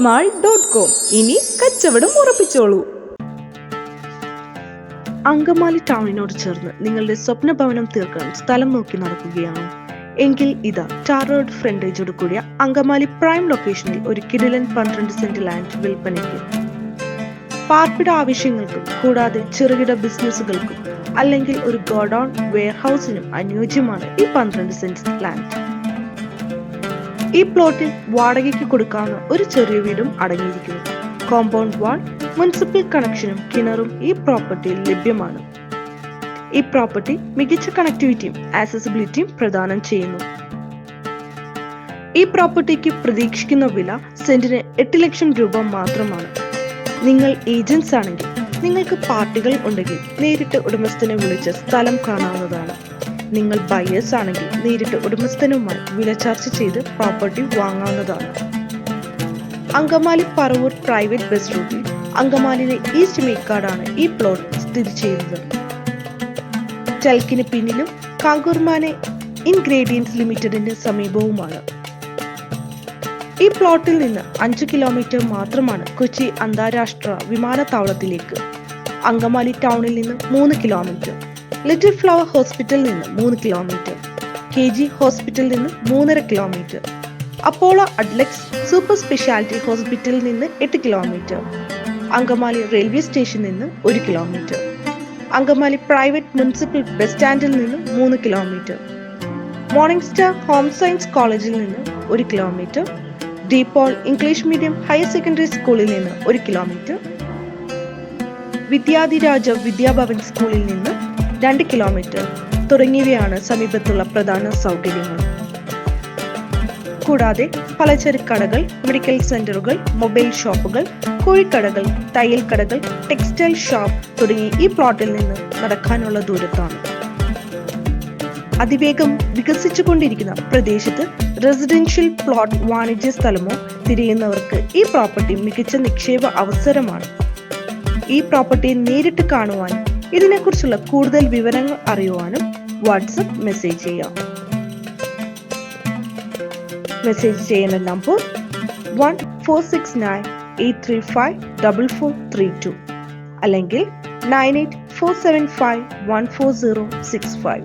Mall dot com. ഇനി കച്ചവടം ഉറപ്പിച്ചോളൂ. അങ്കമാലി ടൗണിനോട് ചേർന്ന് നിങ്ങളുടെ സ്വപ്ന ഭവനം തീർക്കാൻ സ്ഥലം നോക്കി നടക്കുകയാണ്. എങ്കിൽ ഇതാ ടാർ റോഡ് ഫ്രണ്ടേജോട് കൂടിയ അങ്കമാലി പ്രൈം ലൊക്കേഷനിൽ ഒരു കിടിലൻ പന്ത്രണ്ട് സെന്റ് ലാൻഡ് വിൽപ്പനയ്ക്ക്. പാർപ്പിട ആവശ്യങ്ങൾക്കും കൂടാതെ ചെറുകിട ബിസിനസ്സുകൾക്കും അല്ലെങ്കിൽ ഒരു ഗോഡൌൺ വെയർഹൌസിനും അനുയോജ്യമാണ് ഈ പന്ത്രണ്ട് സെന്റ് ലാൻഡ്. ഈ പ്ലോട്ടിൽ വാടകയ്ക്ക് കൊടുക്കാവുന്ന ഒരു ചെറിയ വീടും അടങ്ങിയിരിക്കുന്നു. കോമ്പൗണ്ട് വാൾ മുനിസിപ്പൽ കണക്ഷനും കിണറും ഈ പ്രോപ്പർട്ടിയിൽ ലഭ്യമാണ്. ഈ പ്രോപ്പർട്ടി മികച്ച കണക്ടിവിറ്റിയും ആക്സസിബിലിറ്റിയും പ്രദാനം ചെയ്യുന്നു. ഈ പ്രോപ്പർട്ടിക്ക് പ്രതീക്ഷിക്കുന്ന വില സെന്റിന് എട്ട് ലക്ഷം രൂപ മാത്രമാണ്. നിങ്ങൾ ഏജൻസ് ആണെങ്കിൽ നിങ്ങൾക്ക് പാർട്ടികൾ ഉണ്ടെങ്കിൽ നേരിട്ട് ഉടമസ്ഥനെ വിളിച്ച് സ്ഥലം കാണാവുന്നതാണ്. നിങ്ങൾ ബയേഴ്സ് ആണെങ്കിൽ നേരിട്ട് ഉടമസ്ഥനുമായി വില ചർച്ച ചെയ്ത് പ്രോപ്പർട്ടി വാങ്ങാവുന്നതാണ്. അങ്കമാലി പറവൂർ പ്രൈവറ്റ് ബസ് റൂട്ടിൽ അങ്കമാലിയിലെ ഈസ്റ്റ് മേക്കാടാണ് ഈ പ്ലോട്ട് സ്ഥിതി ചെയ്യുന്നത്. ചൽക്കിന് പിന്നിലും കാങ്കൂർമാനെ ഇൻഗ്രീഡിയൻസ് ലിമിറ്റഡിന് സമീപവുമാണ്. ഈ പ്ലോട്ടിൽ നിന്ന് അഞ്ച് കിലോമീറ്റർ മാത്രമാണ് കൊച്ചി അന്താരാഷ്ട്ര വിമാനത്താവളത്തിലേക്ക്. അങ്കമാലി ടൗണിൽ നിന്ന് മൂന്ന് കിലോമീറ്റർ ലിറ്റിൽ ഫ്ലവർ ഹോസ്പിറ്റലിൽ നിന്ന് മൂന്ന് കിലോമീറ്റർ കെ ജി ഹോസ്പിറ്റലിൽ നിന്ന് മൂന്നര kilometre Apollo Adlux super speciality ഹോസ്പിറ്റലിൽ നിന്ന് എട്ട് കിലോമീറ്റർ അങ്കമാലി റെയിൽവേ സ്റ്റേഷനിൽ നിന്ന് ഒരു kilometre Angamaly private municipal bus സ്റ്റാൻഡിൽ നിന്ന് മൂന്ന് kilometre morning star home science കോളേജിൽ നിന്ന് ഒരു kilometre DePaul English medium higher secondary സ്കൂളിൽ നിന്ന് ഒരു കിലോമീറ്റർ വിദ്യാധിരാജ വിദ്യാഭവൻ സ്കൂളിൽ നിന്ന് രണ്ട് കിലോമീറ്റർ തുടങ്ങിയവയാണ് സമീപത്തുള്ള പ്രധാന സൗകര്യങ്ങൾ. കൂടാതെ പലചരക്ക് കടകൾ മെഡിക്കൽ സെന്ററുകൾ മൊബൈൽ ഷോപ്പുകൾ കോഴിക്കടകൾ തയ്യൽ കടകൾ ടെക്സ്റ്റൈൽ ഷോപ്പ് തുടങ്ങി ഈ പ്ലോട്ടിൽ നിന്ന് നടക്കാനുള്ള ദൂരത്താണ്. അതിവേഗം വികസിച്ചുകൊണ്ടിരിക്കുന്ന പ്രദേശത്ത് റെസിഡൻഷ്യൽ പ്ലോട്ട് വാണിജ്യ സ്ഥലമോ തിരയുന്നവർക്ക് ഈ പ്രോപ്പർട്ടി മികച്ച നിക്ഷേപ അവസരമാണ്. ഈ പ്രോപ്പർട്ടി നേരിട്ട് കാണുവാനും ഇതിനെക്കുറിച്ചുള്ള കൂടുതൽ വിവരങ്ങൾ അറിയുവാനും വാട്സപ്പ് മെസ്സേജ് ചെയ്യാം. മെസ്സേജ് ചെയ്യുന്ന number one four six nine eight three five double four three two അല്ലെങ്കിൽ nine eight four seven five one four zero six five